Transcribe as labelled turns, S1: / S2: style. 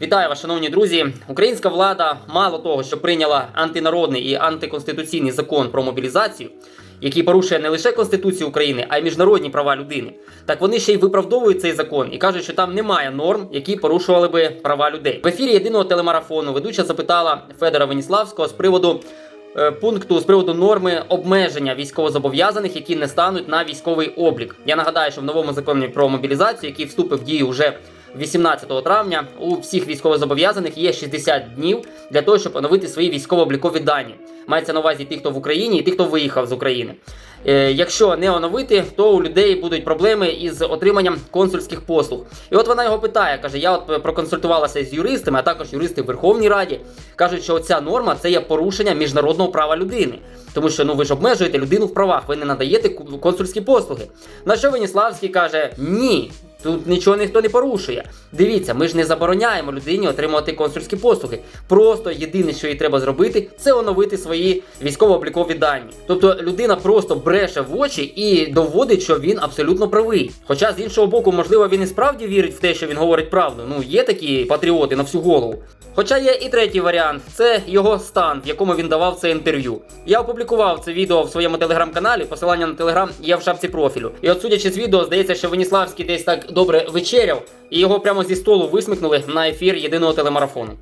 S1: Вітаю вас, шановні друзі. Українська влада мало того, що прийняла антинародний і антиконституційний закон про мобілізацію, який порушує не лише Конституцію України, а й міжнародні права людини. Так вони ще й виправдовують цей закон і кажуть, що там немає норм, які порушували би права людей. В ефірі єдиного телемарафону ведуча запитала Федора Веніславського з приводу. е, Пункту з приводу норми обмеження військовозобов'язаних, які не стануть на військовий облік. Я нагадаю, що в новому законі про мобілізацію, який вступив в дію вже 18 травня, у всіх військовозобов'язаних є 60 днів для того, щоб оновити свої військово-облікові дані. Мається на увазі ті, хто в Україні, і ті, хто виїхав з України. Е, якщо не оновити, то у людей будуть проблеми із отриманням консульських послуг. І от вона його питає, каже: я от проконсультувалася з юристами, а також юристи в Верховній Раді кажуть, що ця норма це є порушення міжнародного права людини. Тому що ну ви ж обмежуєте людину в правах, ви не надаєте консульські послуги. На що Веніславський каже: ні. Тут нічого ніхто не порушує. Дивіться, ми ж не забороняємо людині отримувати консульські послуги. Просто єдине, що їй треба зробити, це оновити свої військово-облікові дані. Тобто людина просто бреше в очі і доводить, що він абсолютно правий. Хоча з іншого боку, можливо, він і справді вірить в те, що він говорить правду. Ну є такі патріоти на всю голову. Хоча є і третій варіант це його стан, в якому він давав це інтерв'ю. Я опублікував це відео в своєму телеграм-каналі. Посилання на телеграм є в шапці профілю. І от судячи з відео, здається, що Веніславський десь так добре вечеряв, і його прямо зі столу висмикнули на ефір єдиного телемарафону.